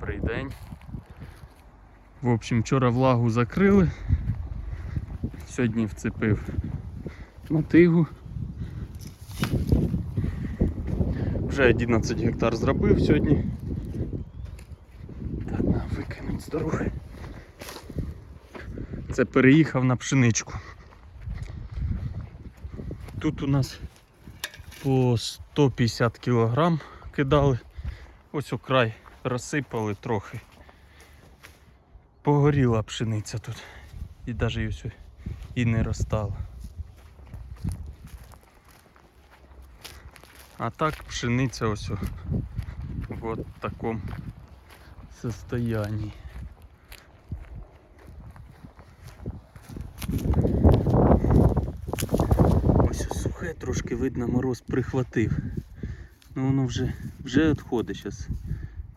Добрий день. В общем, вчора влагу закрили. Сьогодні вцепив мотигу. Вже 11 гектар зробив сьогодні. Так, на викинуть з дороги. Це переїхав на пшеничку. Тут у нас по 150 кг кидали. Ось окрай розсипали трохи. Погоріла пшениця тут. І навіть і не розстала. А так пшениця ось в такому состоянии. Ось сухе трошки видно, мороз прихватив. Ну воно вже, вже відходить зараз.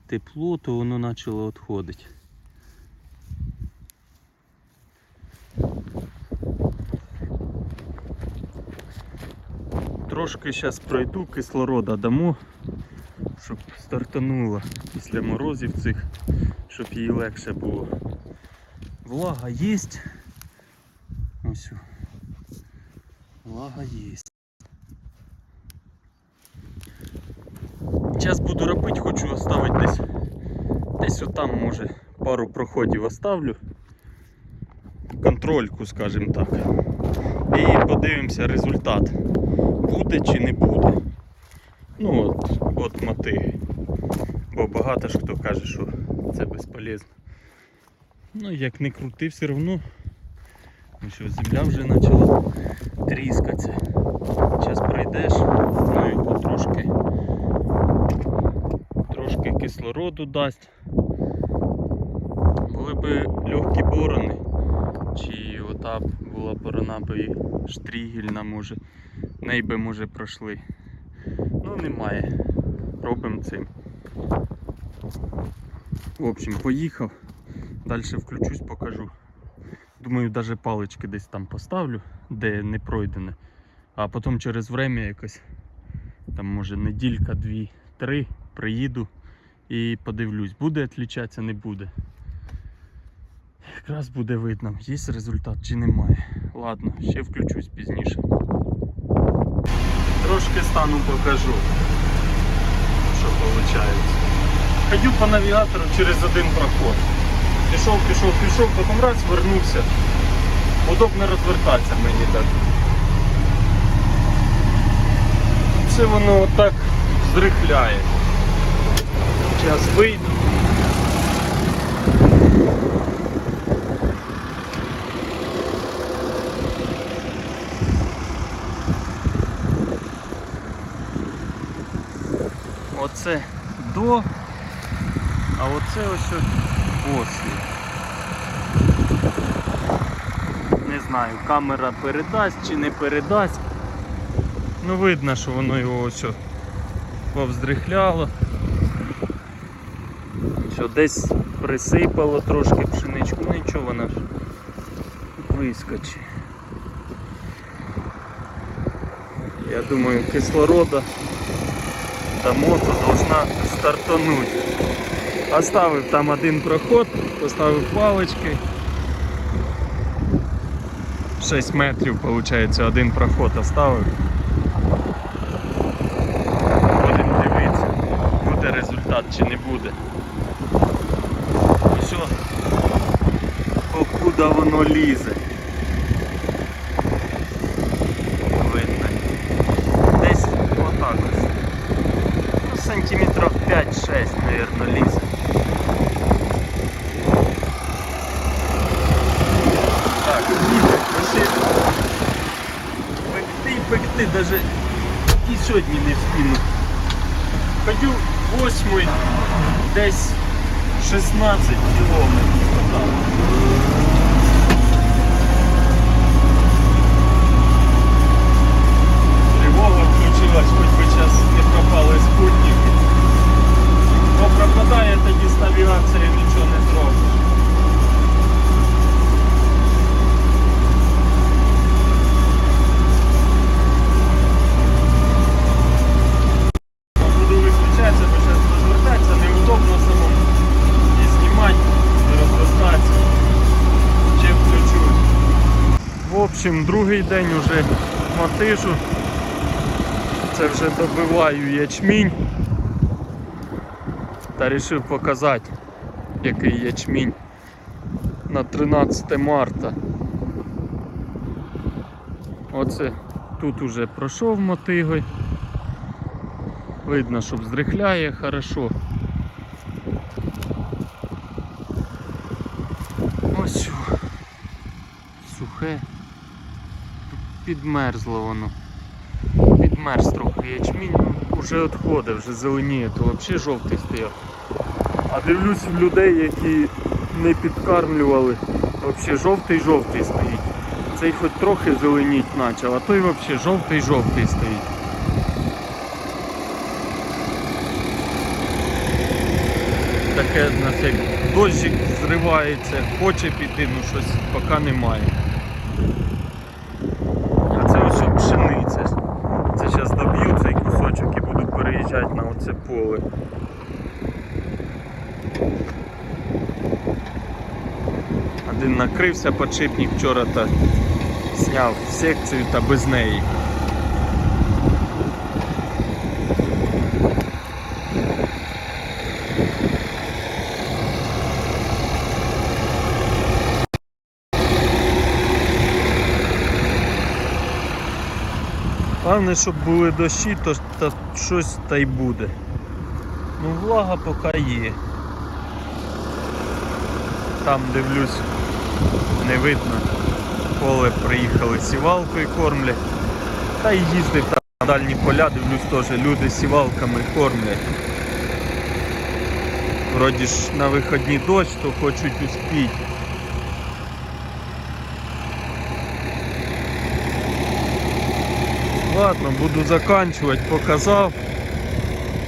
Тепло, то воно почало відходити. Трошки зараз пройду, кислорода дамо, щоб стартануло після морозів цих, щоб їй легше було. Влага є. Ось. Влага є. Зараз буду робити, хочу оставити десь. Десь отам може пару проходів оставлю. Контрольку, скажімо так. І подивимося результат. Буде чи не буде. Ну от, от мотиги. Бо багато ж хто каже, що це безполезно. Ну як не крути, все одно. Ну що, земля вже почала тріскатися. Зараз пройдеш, ну і потрошки трошки кислороду дасть. Були б легкі борони, чи ота була борона би і штрігельна може, неї би може пройшли. Ну немає. Робимо цим. В общем, поїхав. Далі включусь, покажу. Думаю, навіть палички десь там поставлю, де не пройдене. А потім через время якось, там може неділька, дві, три, приїду і подивлюсь, буде відлічатися, не буде. Якраз буде видно, є результат чи немає. Ладно, ще включусь пізніше. Трошки стану покажу, що виходить. Ходю по навігатору через один проход. Пішов, пішов, пішов, потім раз вернувся. Удобно розвертатися мені так. Все воно отак зрихляє. Зараз вийду. Оце до, а оце ось після. Не знаю, камера передасть чи не передасть. Ну видно, що воно його ось повздрихляло. Що десь присипало трошки пшеничку, ну нічого вона ж вискочить. Я думаю, кислорода дамо, то должна стартануть. Оставив там один проход, поставив палички. 6 метрів, виходить, один проход оставив. Будемо дивитися, буде результат чи не буде. Покуда воно лізе. Видно. Десь отак ось. Ну, сантиметрів 5-6, мабуть, лізе. Так, ще пекти і пекти, даже і сьогодні не встигну. Ходю восьмий, десь 16 кілометрів. Общем, другий день уже матижу. Це вже добиваю ячмінь. Та вирішив показати, який ячмінь на 13 марта. Оце тут уже пройшов мотигой. Видно, що здрихляє хорошо. Ось сухе. Підмерзло воно. Підмерз трохи ячмінь, ну, вже відходить, вже зеленіє, то взагалі жовтий стояв. А дивлюсь в людей, які не підкармлювали, взагалі жовтий-жовтий стоїть. Цей хоч трохи зеленіть почав, а той взагалі жовтий-жовтий стоїть. Таке в нас як дощик зривається, хоче піти, ну щось поки немає. А це ось що пшениця. Це зараз доб'ю цей кусочок і переїжджати на оце поле. Один накрився подшипник вчора та зняв секцію та без неї. Головне, щоб були дощі, то та щось та й буде. Ну влага поки є. Там дивлюсь, не видно. Поле приїхали сівалкою кормлять. Та й їздив там на дальні поля, дивлюсь теж люди сівалками кормлять. Вроді ж на виходні дощ, то хочуть успіти. Ладно, буду заканчувати, показав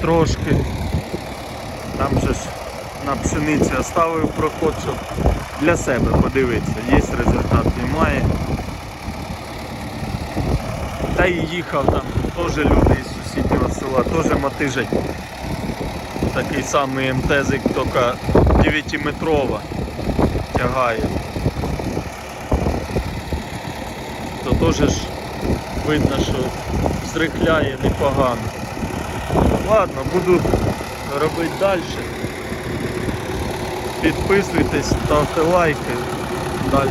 трошки. Там же ж на пшениці оставив проход, щоб для себе подивитися, є результат, немає. Та і їхав там, теж люди із сусіднього села, теж матижать. Такий самий МТЗик, тільки 9-метрова тягає. То теж ж видно, що зрихляє непогано. Ладно, буду робити далі. Підписуйтесь, ставте лайки. Далі